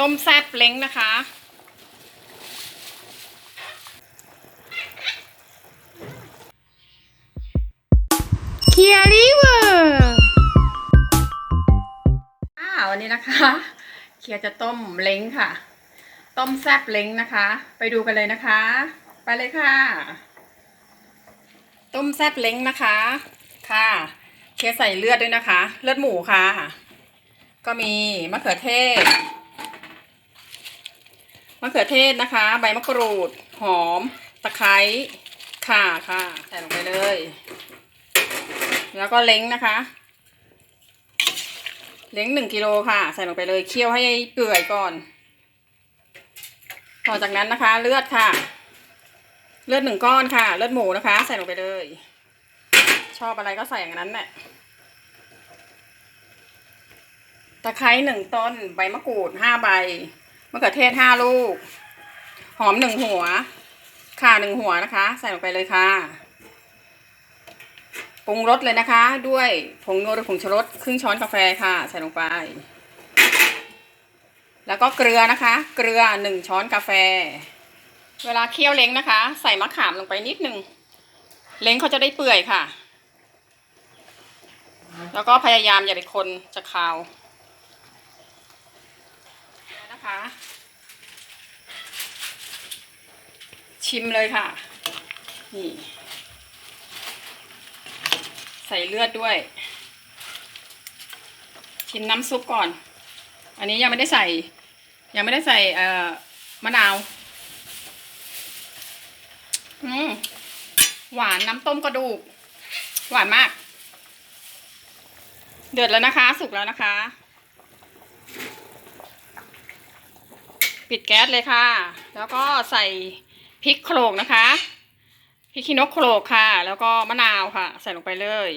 ต้มแซ่บเล้งนะคะ เคียริเวอร์อ่าวันนี้นะคะ เคียจะต้มเล้งค่ะ ต้มแซ่บเล้งนะคะ ไปดูกันเลยนะคะ ไปเลยค่ะ ต้มแซ่บเล้งนะคะ ค่ะ เคียใส่เลือดด้วยนะคะ เลือดหมูค่ะ ก็มีมะเขือเทศ มะเขือเทศนะคะ ใบมะกรูด หอม ตะไคร้ข่าค่ะ ใส่ลงไปเลย แล้วก็เล้งนะคะ เล้งหนึ่งกิโลค่ะ ใส่ลงไปเลย เคี่ยวให้เปื่อยก่อน ต่อจากนั้นนะคะ เลือดค่ะ เลือดหนึ่งก้อนค่ะ เลือดหมูนะคะ ใส่ลงไปเลย ชอบอะไรก็ใส่อย่างนั้นแหละตะไคร้หนึ่งต้น ใบมะกรูดห้าใบ มะเขือเทศห้าลูก หอมหนึ่งหัว ข่าหนึ่งหัวนะคะ ใส่ลงไปเลยค่ะปรุงรสเลยนะคะ ด้วยผงนัวหรือผงชูรสครึ่งช้อนกาแฟค่ะ ใส่ลงไป แล้วก็เกลือนะคะ เกลือหนึ่งช้อนกาแฟ เวลาเคี่ยวเล้งนะคะ ใส่มะขามลงไปนิดนึงเล้งเขาจะได้เปื่อยค่ะ แล้วก็พยายามอย่าไปคนจะคาว นะคะ ชิมเลยค่ะ นี่ ใส่เลือดด้วย ชิมน้ำซุปก่อน อันนี้ยังไม่ได้ใส่ ยังไม่ได้ใส่เอ่อมะนาว อืมหวานน้ำต้มกระดูก หวานมาก เดือดแล้วนะคะ สุกแล้วนะคะ ปิดแก๊สเลยค่ะ แล้วก็ใส่พริกโขลกนะคะพริกขี้นกโขลกค่ะ แล้วก็มะนาวค่ะ ใส่ลงไปเลย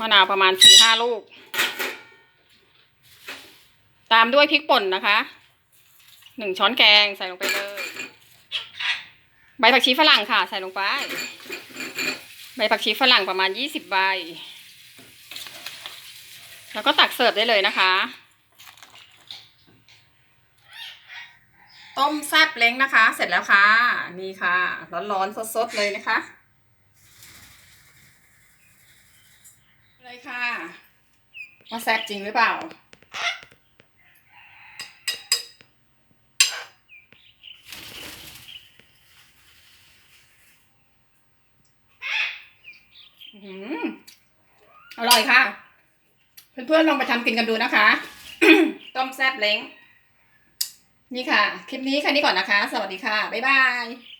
มะนาวประมาณสี่ห้าลูก ตามด้วยพริกป่นนะคะหนึ่งช้อนแกงใส่ลงไปเลย ใบผักชีฝรั่งค่ะ ใส่ลงไป ใบผักชีฝรั่งประมาณยี่สิบใบ แล้วก็ตักเสิร์ฟได้เลยนะคะ ต้มแซบเล้งนะคะ เสร็จแล้วค่ะ นี่ค่ะ ร้อนๆสดๆเลยนะคะ เลยค่ะว่าแซบจริงหรือเปล่าอื้อร่อยค่ะ เพื่อนๆลองไปทำกินกันดูนะคะ ต้มแซบเล้ง นี่ค่ะ คลิปนี้แค่นี้ก่อนนะคะ สวัสดีค่ะ บ๊ายบาย